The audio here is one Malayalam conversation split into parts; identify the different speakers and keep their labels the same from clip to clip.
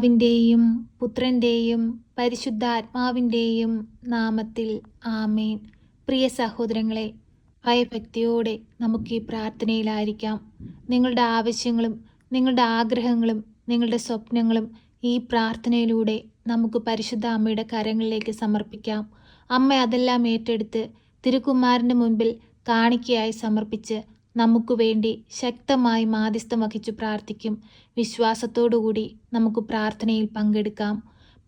Speaker 1: പിതാവിന്റെയും പുത്രന്റെയും പരിശുദ്ധാത്മാവിന്റെയും നാമത്തിൽ ആമേൻ. പ്രിയ സഹോദരങ്ങളെ ഭയഭക്തിയോടെ നമുക്ക് ഈ പ്രാർത്ഥനയിലായിരിക്കാം. നിങ്ങളുടെ ആവശ്യങ്ങളും നിങ്ങളുടെ ആഗ്രഹങ്ങളും നിങ്ങളുടെ സ്വപ്നങ്ങളും ഈ പ്രാർത്ഥനയിലൂടെ നമുക്ക് പരിശുദ്ധ അമ്മയുടെ കരങ്ങളിലേക്ക് സമർപ്പിക്കാം. അമ്മ അതെല്ലാം ഏറ്റെടുത്ത് തിരുക്കുമാരന്റെ മുൻപിൽ കാണിക്കയായി സമർപ്പിച്ച് നമുക്ക് വേണ്ടി ശക്തമായി മാധ്യസ്ഥം വഹിച്ചു പ്രാർത്ഥിക്കും. വിശ്വാസത്തോടുകൂടി നമുക്ക് പ്രാർത്ഥനയിൽ പങ്കെടുക്കാം.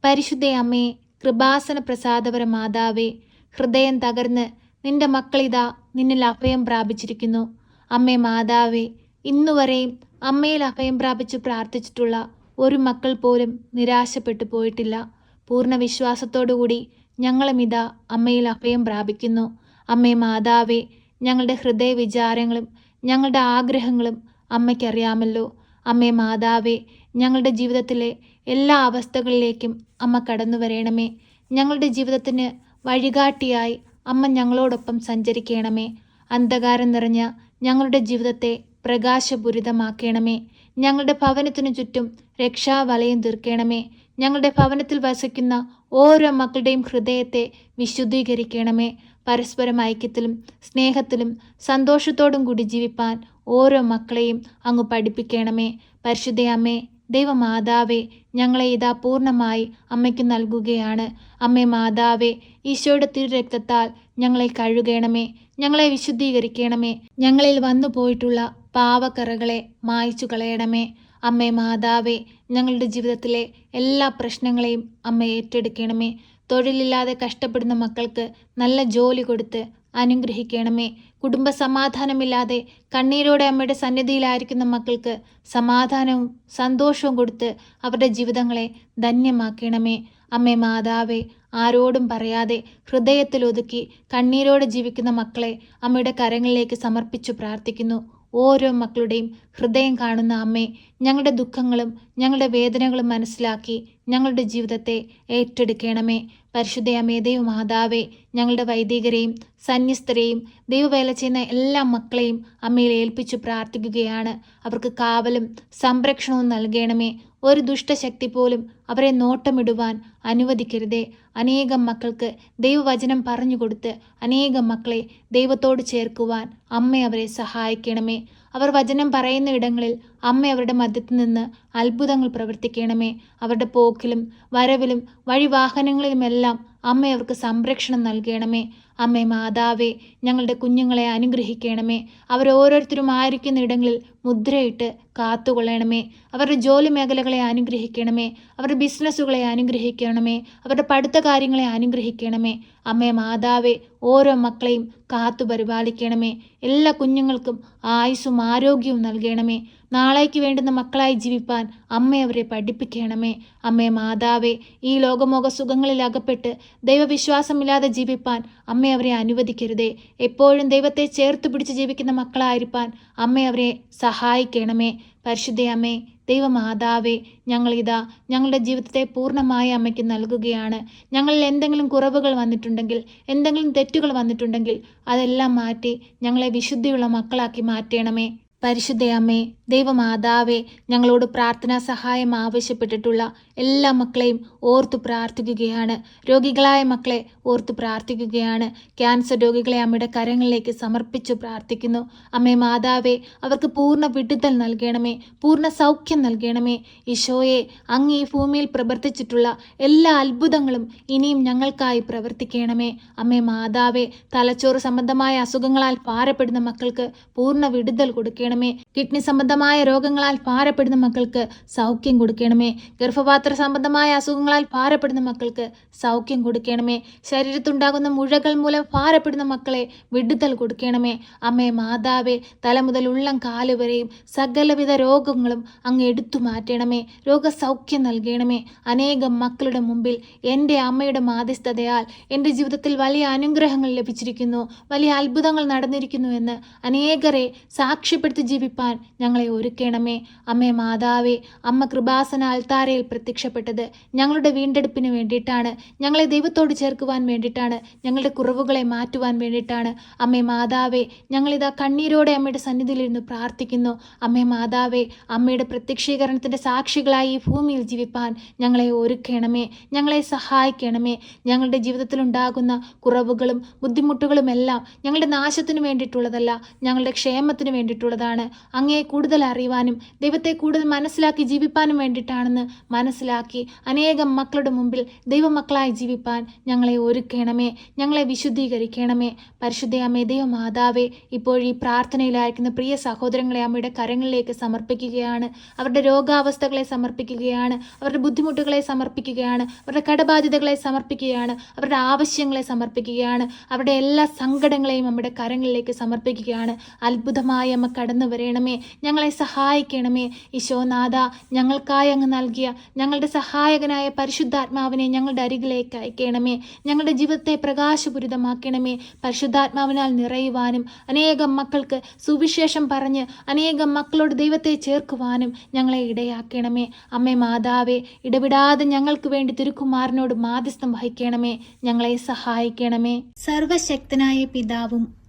Speaker 1: പരിശുദ്ധ അമ്മേ കൃപാസന പ്രസാദപര മാതാവേ ഹൃദയം തകർന്ന് നിന്റെ മക്കളിതാ നിന്നിൽ അഭയം പ്രാപിച്ചിരിക്കുന്നു. അമ്മേ മാതാവേ ഇന്നുവരെയും അമ്മയിൽ അഭയം പ്രാപിച്ചു പ്രാർത്ഥിച്ചിട്ടുള്ള ഒരു മക്കൾ പോലും നിരാശപ്പെട്ടു പോയിട്ടില്ല. പൂർണ വിശ്വാസത്തോടുകൂടി ഞങ്ങളും ഇതാ അമ്മയിൽ അഭയം പ്രാപിക്കുന്നു. അമ്മേ മാതാവേ ഞങ്ങളുടെ ഹൃദയ വിചാരങ്ങളും ഞങ്ങളുടെ ആഗ്രഹങ്ങളും അമ്മയ്ക്കറിയാമല്ലോ. അമ്മേ മാതാവേ ഞങ്ങളുടെ ജീവിതത്തിലെ എല്ലാ അവസ്ഥകളിലേക്കും അമ്മ കടന്നു വരയണമേ ഞങ്ങളുടെ ജീവിതത്തിന് വഴികാട്ടിയായി അമ്മ ഞങ്ങളോടൊപ്പം സഞ്ചരിക്കണമേ. അന്ധകാരം നിറഞ്ഞ ഞങ്ങളുടെ ജീവിതത്തെ പ്രകാശപൂരിതമാക്കണമേ. ഞങ്ങളുടെ ഭവനത്തിനു ചുറ്റും രക്ഷാവലയം തീർക്കണമേ. ഞങ്ങളുടെ ഭവനത്തിൽ വസിക്കുന്ന ഓരോ മക്കളുടെയും ഹൃദയത്തെ വിശുദ്ധീകരിക്കണമേ. പരസ്പരം ഐക്യത്തിലും സ്നേഹത്തിലും സന്തോഷത്തോടും കൂടി ജീവിപ്പാൻ ഓരോ മക്കളെയും അങ്ങ് പഠിപ്പിക്കണമേ. പരിശുദ്ധയമ്മേ ദൈവമാതാവേ ഞങ്ങളെ ഇതാ പൂർണമായി അമ്മയ്ക്ക് നൽകുകയാണ്. അമ്മേ മാതാവേ ഈശോയുടെ തിരുരക്തത്താൽ ഞങ്ങളെ കഴുകണമേ ഞങ്ങളെ വിശുദ്ധീകരിക്കണമേ ഞങ്ങളിൽ വന്നു പോയിട്ടുള്ള പാവക്കറകളെ മായ്ച്ചു കളയണമേ. അമ്മേ മാതാവേ ഞങ്ങളുടെ ജീവിതത്തിലെ എല്ലാ പ്രശ്നങ്ങളെയും അമ്മ ഏറ്റെടുക്കണമേ. തൊഴിലില്ലാതെ കഷ്ടപ്പെടുന്ന മക്കൾക്ക് നല്ല ജോലി കൊടുത്ത് അനുഗ്രഹിക്കണമേ. കുടുംബ സമാധാനമില്ലാതെ കണ്ണീരോടെ അമ്മയുടെ സന്നിധിയിലായിരിക്കുന്ന മക്കൾക്ക് സമാധാനവും സന്തോഷവും കൊടുത്ത് അവരുടെ ജീവിതങ്ങളെ ധന്യമാക്കണമേ. അമ്മേ മാതാവേ ആരോടും പറയാതെ ഹൃദയത്തിൽ ഒതുക്കി കണ്ണീരോടെ ജീവിക്കുന്ന മക്കളെ അമ്മയുടെ കരങ്ങളിലേക്ക് സമർപ്പിച്ചു പ്രാർത്ഥിക്കുന്നു. ഓരോ മക്കളുടെയും ഹൃദയം കാണുന്ന അമ്മേ ഞങ്ങളുടെ ദുഃഖങ്ങളും ഞങ്ങളുടെ വേദനകളും മനസ്സിലാക്കി ഞങ്ങളുടെ ജീവിതത്തെ ഏറ്റെടുക്കണമേ. പരിശുദ്ധയമ്മേ ദൈവമാതാവേ ഞങ്ങളുടെ വൈദികരെയും സന്യസ്തരെയും ദൈവവേല ചെയ്യുന്ന എല്ലാ മക്കളെയും അമ്മയിൽ ഏൽപ്പിച്ചു പ്രാർത്ഥിക്കുകയാണ്. അവർക്ക് കാവലും സംരക്ഷണവും നൽകണമേ. ഒരു ദുഷ്ടശക്തി പോലും അവരെ നോട്ടമിടുവാൻ അനുവദിക്കരുതേ. അനേകം മക്കൾക്ക് ദൈവവചനം പറഞ്ഞു കൊടുത്ത് അനേകം മക്കളെ ദൈവത്തോട് ചേർക്കുവാൻ അമ്മ അവരെ സഹായിക്കണമേ. അവർ വചനം പറയുന്ന ഇടങ്ങളിൽ അമ്മ അവരുടെ മധ്യത്തിൽ നിന്ന് അത്ഭുതങ്ങൾ പ്രവർത്തിക്കണമേ. അവരുടെ പോക്കിലും വരവിലും വഴിവാഹനങ്ങളിലുമെല്ലാം അമ്മ അവർക്ക് സംരക്ഷണം നൽകണമേ. അമ്മേ മാതാവേ ഞങ്ങളുടെ കുഞ്ഞുങ്ങളെ അനുഗ്രഹിക്കണമേ. അവരോരോരുത്തരും ആയിരിക്കുന്ന ഇടങ്ങളിൽ മുദ്രയിട്ട് കാത്തുകൊള്ളണമേ. അവരുടെ ജോലി മേഖലകളെ അനുഗ്രഹിക്കണമേ. അവരുടെ ബിസിനസ്സുകളെ അനുഗ്രഹിക്കണമേ. അവരുടെ പഠിത്ത കാര്യങ്ങളെ അനുഗ്രഹിക്കണമേ. അമ്മേ മാതാവേ ഓരോ മക്കളെയും കാത്തു പരിപാലിക്കണമേ. എല്ലാ കുഞ്ഞുങ്ങൾക്കും ആയുസ്സും ആരോഗ്യവും നൽകണമേ. നാളേക്ക് വേണ്ടുന്ന മക്കളായി ജീവിപ്പാൻ അമ്മ അവരെ പഠിപ്പിക്കണമേ. അമ്മേ മാതാവേ ഈ ലോകമോക സുഖങ്ങളിൽ അകപ്പെട്ട് ദൈവവിശ്വാസമില്ലാതെ ജീവിപ്പാൻ അമ്മ അവരെ അനുവദിക്കരുതേ. എപ്പോഴും ദൈവത്തെ ചേർത്ത് പിടിച്ച് ജീവിക്കുന്ന മക്കളായിരിക്കാൻ അമ്മ അവരെ സഹായിക്കണമേ. പരിശുദ്ധയമ്മേ ദൈവമാതാവേ ഞങ്ങളിതാ ഞങ്ങളുടെ ജീവിതത്തെ പൂർണമായി അമ്മയ്ക്ക് നൽകുകയാണ്. ഞങ്ങളിൽ എന്തെങ്കിലും കുറവുകൾ വന്നിട്ടുണ്ടെങ്കിൽ എന്തെങ്കിലും തെറ്റുകൾ വന്നിട്ടുണ്ടെങ്കിൽ അതെല്ലാം മാറ്റി ഞങ്ങളെ വിശുദ്ധിയുള്ള മക്കളാക്കി മാറ്റണമേ. പരിശുദ്ധയമ്മേ ദൈവമാതാവേ ഞങ്ങളോട് പ്രാർത്ഥനാ സഹായം ആവശ്യപ്പെട്ടിട്ടുള്ള എല്ലാ മക്കളെയും ഓർത്തു പ്രാർത്ഥിക്കുകയാണ്. രോഗികളായ മക്കളെ ഓർത്തു പ്രാർത്ഥിക്കുകയാണ്. ക്യാൻസർ രോഗികളെ അമ്മയുടെ കരങ്ങളിലേക്ക് സമർപ്പിച്ചു പ്രാർത്ഥിക്കുന്നു. അമ്മേ മാതാവേ അവർക്ക് പൂർണ വിടുതൽ നൽകണമേ പൂർണ സൗഖ്യം നൽകണമേ. ഈശോയെ അങ്ങ് ഈ ഭൂമിയിൽ പ്രവർത്തിച്ചിട്ടുള്ള എല്ലാ അത്ഭുതങ്ങളും ഇനിയും ഞങ്ങൾക്കായി പ്രവർത്തിക്കണമേ. അമ്മേ മാതാവേ തലച്ചോറ് സംബന്ധമായ അസുഖങ്ങളാൽ ഭാരപ്പെടുന്ന മക്കൾക്ക് പൂർണ വിടുതൽ കൊടുക്കണമേ. കിഡ്നി സംബന്ധമായ രോഗങ്ങളാൽ ഭാരപ്പെടുന്ന മക്കൾക്ക് സൗഖ്യം കൊടുക്കണമേ. ഗർഭപാത്ര സംബന്ധമായ അസുഖങ്ങളാൽ ഭാരപ്പെടുന്ന മക്കൾക്ക് സൗഖ്യം കൊടുക്കണമേ. ശരീരത്തുണ്ടാകുന്ന മുഴകൾ മൂലം ഭാരപ്പെടുന്ന മക്കളെ വിടുതൽ കൊടുക്കണമേ. അമ്മേ മാതാവേ തല മുതൽ ഉള്ളം കാൽ വരെയും സകലവിധ രോഗങ്ങളും അങ്ങ് എടുത്തു മാറ്റണമേ. രോഗസൗഖ്യം നൽകണമേ. അനേകം മക്കളുടെ മുമ്പിൽ എന്റെ അമ്മയുടെ മാധ്യസ്ഥതയാൽ എന്റെ ജീവിതത്തിൽ വലിയ അനുഗ്രഹങ്ങൾ ലഭിച്ചിരിക്കുന്നു. വലിയ അത്ഭുതങ്ങൾ നടന്നിരിക്കുന്നു എന്ന് അനേകരെ സാക്ഷ്യപ്പെടുത്തി ജീവിപ്പാൻ ഞങ്ങളെ ഒരുക്കണമേ. അമ്മേ മാതാവേ അമ്മ കൃപാസന അൽത്താരയിൽ പ്രത്യക്ഷപ്പെട്ടത് ഞങ്ങളുടെ വീണ്ടെടുപ്പിന് വേണ്ടിയിട്ടാണ്. ഞങ്ങളെ ദൈവത്തോട് ചേർക്കുവാൻ വേണ്ടിയിട്ടാണ്. ഞങ്ങളുടെ കുറവുകളെ മാറ്റുവാൻ വേണ്ടിയിട്ടാണ്. അമ്മേ മാതാവേ ഞങ്ങളിതാ കണ്ണീരോടെ അമ്മയുടെ സന്നിധിയിലിരുന്ന് പ്രാർത്ഥിക്കുന്നു. അമ്മേ മാതാവേ അമ്മയുടെ പ്രത്യക്ഷീകരണത്തിന്റെ സാക്ഷികളായി ഈ ഭൂമിയിൽ ജീവിപ്പാൻ ഞങ്ങളെ ഒരുക്കണമേ. ഞങ്ങളെ സഹായിക്കണമേ. ഞങ്ങളുടെ ജീവിതത്തിൽ ഉണ്ടാകുന്ന കുറവുകളും ബുദ്ധിമുട്ടുകളുമെല്ലാം ഞങ്ങളുടെ നാശത്തിന് വേണ്ടിയിട്ടുള്ളതല്ല ഞങ്ങളുടെ ക്ഷേമത്തിന് വേണ്ടിയിട്ടുള്ളതാണ്. അങ്ങയെ കൂടുതൽ അറിയുവാനും ദൈവത്തെ കൂടുതൽ മനസ്സിലാക്കി ജീവിപ്പാനും വേണ്ടിയിട്ടാണെന്ന് മനസ്സിലാക്കി അനേകം മക്കളുടെ മുമ്പിൽ ദൈവമക്കളായി ജീവിപ്പാൻ ഞങ്ങളെ ഒരുക്കണമേ. ഞങ്ങളെ വിശുദ്ധീകരിക്കണമേ. പരിശുദ്ധ അമ്മേ ദൈവമാതാവേ ഇപ്പോൾ ഈ പ്രാർത്ഥനയിലായിരിക്കുന്ന പ്രിയ സഹോദരങ്ങളെ അമ്മയുടെ കരങ്ങളിലേക്ക് സമർപ്പിക്കുകയാണ്. അവരുടെ രോഗാവസ്ഥകളെ സമർപ്പിക്കുകയാണ്. അവരുടെ ബുദ്ധിമുട്ടുകളെ സമർപ്പിക്കുകയാണ്. അവരുടെ കടബാധ്യതകളെ സമർപ്പിക്കുകയാണ്. അവരുടെ ആവശ്യങ്ങളെ സമർപ്പിക്കുകയാണ്. അവരുടെ എല്ലാ സങ്കടങ്ങളെയും അമ്മയുടെ കരങ്ങളിലേക്ക് സമർപ്പിക്കുകയാണ്. അത്ഭുതമായി അമ്മ കടന്നു വരണമേ. ഞങ്ങളെ സഹായിക്കണമേ. ഈശോനാഥ ഞങ്ങൾക്കായി അങ്ങ് നൽകിയ ഞങ്ങളുടെ സഹായകനായ പരിശുദ്ധാത്മാവിനെ ഞങ്ങളുടെ അരികിലേക്ക് അയക്കണമേ. ഞങ്ങളുടെ ജീവിതത്തെ പ്രകാശപൂരിതമാക്കണമേ. പരിശുദ്ധാത്മാവിനാൽ നിറയുവാനും അനേകം മക്കൾക്ക് സുവിശേഷം പറഞ്ഞ് അനേകം മക്കളോട് ദൈവത്തെ ചേർക്കുവാനും ഞങ്ങളെ ഇടയാക്കണമേ. അമ്മേ മാതാവേ ഇടപെടാതെ ഞങ്ങൾക്ക് വേണ്ടി തിരുക്കുമാരനോട് മാധ്യസ്ഥം വഹിക്കണമേ. ഞങ്ങളെ സഹായിക്കണമേ. സർവശക്തനായ പിതാവും